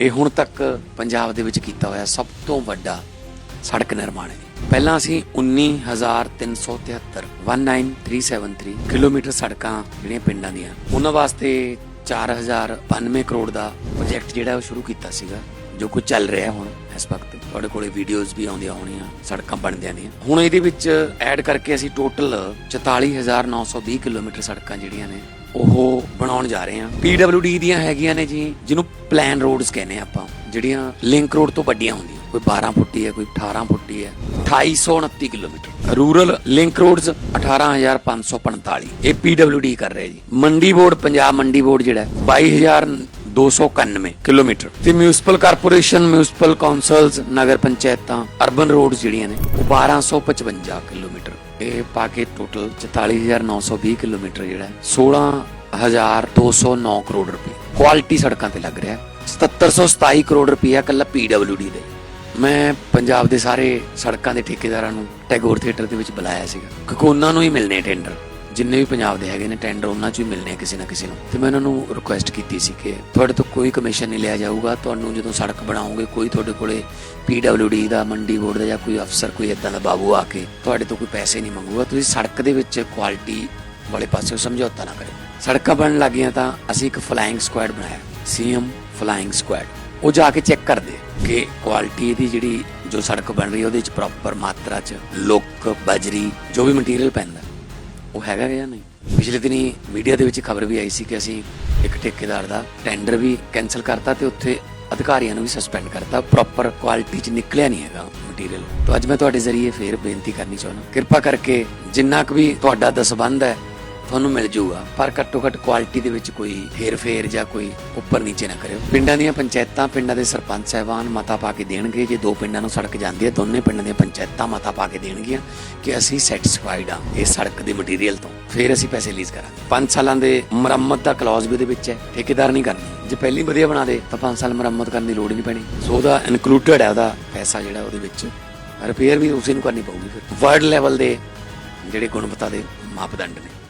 ਇਹ ਹੁਣ ਤੱਕ ਪੰਜਾਬ ਦੇ ਵਿੱਚ ਕੀਤਾ ਹੋਇਆ ਸਭ ਤੋਂ ਵੱਡਾ ਸੜਕ ਨਿਰਮਾਣ ਹੈ। ਪਹਿਲਾਂ ਅਸੀਂ 19373 19373 ਕਿਲੋਮੀਟਰ ਸੜਕਾਂ ਜਿਹੜੀਆਂ ਪਿੰਡਾਂ ਦੀਆਂ, ਉਹਨਾਂ ਵਾਸਤੇ 4092 ਕਰੋੜ ਦਾ ਪ੍ਰੋਜੈਕਟ ਜਿਹੜਾ ਉਹ ਸ਼ੁਰੂ ਕੀਤਾ ਸੀਗਾ, ਜੋ ਕੁਝ ਚੱਲ ਰਿਹਾ ਹੁਣ ਇਸ ਵਕਤ। ਤੁਹਾਡੇ ਕੋਲੇ ਵੀਡੀਓਜ਼ ਵੀ ਆਉਂਦੀਆਂ ਹੋਣੀਆਂ, ਸੜਕਾਂ ਬਣਦਿਆਂ ਦੀਆਂ ਹੁਣ ਇਹਦੇ ਵਿੱਚ ਐਡ ਕਰਕੇ ਅਸੀਂ ਟੋਟਲ 44920 ਕਿਲੋਮੀਟਰ ਸੜਕਾਂ ਜਿਹੜੀਆਂ ਨੇ ਉਹ ਬਣਾਉਣ ਜਾ ਰਹੇ ਹਾਂ। PWD ਦੀਆਂ ਹੈਗੀਆਂ ਨੇ ਜੀ, ਜਿਹਨੂੰ ਪਲਾਨ ਰੋਡਸ ਕਹਿੰਦੇ ਆਪਾਂ। ਜਿਹੜੀਆਂ ਲਿੰਕ ਰੋਡ ਤੋਂ ਵੱਡੀਆਂ ਹੁੰਦੀਆਂ। ਕੋਈ 12 ਫੁੱਟ ਦੀ ਹੈ, ਕੋਈ 18 ਫੁੱਟ ਦੀ ਹੈ 2829 ਕਿਲੋਮੀਟਰ। ਰੂਰਲ ਲਿੰਕ ਰੋਡਸ 18545 ਇਹ PWD ਕਰ ਰਹੇ ਜੀ। ਮੰਡੀ ਬੋਰਡ ਪੰਜਾਬ ਮੰਡੀ ਬੋਰਡ ਜਿਹੜਾ 22000 291 ਕਿਲੋਮੀਟਰ। ਤੇ ਮਿਊਨਿਸਪਲ ਕਾਰਪੋਰੇਸ਼ਨ ਮਿਊਨਿਸਪਲ ਕਾਉਂਸਲਸ ਨਗਰ ਪੰਚਾਇਤਾਂ, ਅਰਬਨ ਰੋਡਸ ਜਿਹੜੀਆਂ ਨੇ, ਉਹ 1255 ਕਿਲੋਮੀਟਰ। ਇਹ ਪਾ ਕੇ ਟੋਟਲ 44920 ਕਿਲੋਮੀਟਰ ਜਿਹੜਾ 16209 ਕਰੋੜ ਰੁਪਏ। ਕੁਆਲਿਟੀ ਸੜਕਾਂ ਤੇ ਲੱਗ ਰਿਹਾ 7727 ਕਰੋੜ ਰੁਪਏ ਕੱਲਾ ਪੀਡਬਲਯੂਡੀ ਦੇ। ਮੈਂ ਪੰਜਾਬ ਦੇ ਸਾਰੇ ਸੜਕਾਂ ਦੇ ਠੇਕੇਦਾਰਾਂ ਨੂੰ ਟੈਗੋਰ ਥੀਏਟਰ ਦੇ ਵਿੱਚ ਬੁਲਾਇਆ ਸੀਗਾ। ਕਿਉਂਕਿ ਉਹਨਾਂ ਨੂੰ ਹੀ ਮਿਲਨੇ ਟੈਂਡਰ ਜਿੰਨੇ ਵੀ ਪੰਜਾਬ ਦੇ ਹੈਗੇ ਨੇ ਟੈਂਡਰ ਉਹਨਾਂ 'ਚ ਵੀ ਮਿਲਨੇ ਆ ਕਿਸੇ ਨਾ ਕਿਸੇ ਨੂੰ। ਤੇ ਮੈਂ ਉਹਨਾਂ ਨੂੰ ਰਿਕੁਐਸਟ ਕੀਤੀ ਸੀ ਕਿ ਤੁਹਾਡੇ ਤੋਂ ਕੋਈ ਕਮਿਸ਼ਨ ਨਹੀਂ ਲਿਆ ਜਾਊਗਾ। ਤੁਹਾਨੂੰ ਜਦੋਂ ਸੜਕ ਬਣਾਓਗੇ, ਕੋਈ ਤੁਹਾਡੇ ਕੋਲੇ PWD ਦਾ, ਮੰਡੀ ਬੋਰਡ ਦਾ ਜਾਂ ਕੋਈ ਅਫਸਰ, ਕੋਈ ਇਦਾਂ ਦਾ ਬਾਬੂ ਆ ਕੇ ਤੁਹਾਡੇ ਤੋਂ ਕੋਈ ਪੈਸੇ ਨਹੀਂ ਮੰਗੂਗਾ। ਤੁਸੀਂ ਸੜਕ ਦੇ ਵਿੱਚ ਕੁਆਲਿਟੀ ਵਾਲੇ ਪਾਸੇ ਸਮਝੌਤਾ ਨਾ ਕਰਿਓ। ਸੜਕਾਂ ਬਣਨ ਲੱਗੀਆਂ ਤਾਂ ਅਸੀਂ ਇੱਕ ਫਲਾਈਂਗ ਸਕੁਐਡ ਬਣਾਇਆ। ਸੀਐਮ ਫਲਾਈਂਗ ਸਕੁਐਡ ਉਹ ਜਾ ਕੇ ਚੈੱਕ ਕਰਦੇ ਕਿ ਕੁਆਲਿਟੀ ਦੀ ਜਿਹੜੀ ਜੋ ਸੜਕ ਬਣ ਰਹੀ ਹੈ ਉਹਦੇ ਵਿੱਚ ਪ੍ਰੋਪਰ ਮਾਤਰਾ 'ਚ ਲੁੱਕ, ਬਜਰੀ, ਜੋ ਵੀ ਮਟੀਰੀਅਲ ਪੈਂਦਾ। ਉਹ ਹੈਗਾ ਜਾਂ ਨਹੀਂ? ਪਿਛਲੇ ਦਿਨੀ ਮੀਡੀਆ ਦੇ ਵਿੱਚ ਖਬਰ ਵੀ ਆਈ ਸੀ ਕਿ ਅਸੀਂ ਇੱਕ ਠੇਕੇਦਾਰ ਦਾ ਟੈਂਡਰ ਵੀ ਕੈਨਸਲ ਕਰਤਾ ਤੇ ਉੱਥੇ ਅਧਿਕਾਰੀਆਂ ਨੂੰ ਵੀ ਸਸਪੈਂਡ ਕਰਤਾ। ਪ੍ਰੋਪਰ ਕੁਆਲਿਟੀ 'ਚ ਨਿਕਲਿਆ ਨਹੀਂ ਹੈਗਾ ਮਟੀਰੀਅਲ ਤਾਂ ਅੱਜ ਮੈਂ ਤੁਹਾਡੇ ਜ਼ਰੀਏ ਫੇਰ ਬੇਨਤੀ ਕਰਨੀ ਚਾਹੁੰਦਾ। ਕਿਰਪਾ ਕਰਕੇ ਜਿੰਨਾ ਕੁ ਵੀ ਤੁਹਾਡਾ ਦਸਬੰਧ ਹੈ ਤੁਹਾਨੂੰ ਮਿਲ ਜਾਊਗਾ, ਪਰ ਘੱਟੋ ਘੱਟ ਕੁਆਲਿਟੀ ਦੇ ਵਿੱਚ ਕੋਈ ਫੇਰ-ਫੇਰ ਜਾਂ ਕੋਈ ਉੱਪਰ ਨੀਚੇ ਨਾ ਕਰਿਓ। ਪਿੰਡਾਂ ਦੀਆਂ ਪੰਚਾਇਤਾਂ ਪਿੰਡਾਂ ਦੇ ਸਰਪੰਚ ਸਾਹਿਬਾਨ ਮਤਾ ਪਾ ਕੇ ਦੇਣਗੇ। ਜੇ ਦੋ ਪਿੰਡਾਂ ਨੂੰ ਸੜਕ ਜਾਂਦੀ ਹੈ, ਦੋਨੇ ਪਿੰਡਾਂ ਦੀਆਂ ਪੰਚਾਇਤਾਂ ਮਤਾ ਪਾ ਕੇ ਦੇਣਗੀਆਂ ਕਿ ਅਸੀਂ ਸੈਟੀਸਫਾਈਡ ਆ ਇਹ ਸੜਕ ਦੇ ਮਟੀਰੀਅਲ ਤੋਂ। ਫਿਰ ਅਸੀਂ ਪੈਸੇ ਰਿਲੀਜ਼ ਕਰਾਂਗੇ। 5 ਸਾਲਾਂ ਦੇ ਮੁਰੰਮਤ ਦਾ ਕਲੌਜ਼ ਵੀ ਉਹਦੇ ਵਿੱਚ ਹੈ। ਠੇਕੇਦਾਰ ਨਹੀਂ ਕਰਨੀ। ਜੇ ਪਹਿਲੀ ਵਧੀਆ ਬਣਾ ਦੇ, ਤਾਂ 5 ਸਾਲ ਮੁਰੰਮਤ ਕਰਨ ਦੀ ਲੋੜ ਨਹੀਂ ਪੈਣੀ। ਸੋ ਉਹਦਾ ਇਨਕਲੂਡਡ ਹੈ ਉਹਦਾ ਪੈਸਾ ਜਿਹੜਾ ਉਹਦੇ ਵਿੱਚ। ਰਿਪੇਅਰ ਵੀ ਉਸੇ ਨੂੰ ਕਰਨੀ ਪਊਗੀ ਫਿਰ। ਵਰਲਡ ਲੈਵਲ ਦੇ ਜਿਹੜੇ ਗੁਣਵੱਤਾ ਦੇ ਮਾਪਦੰਡ ਨੇ।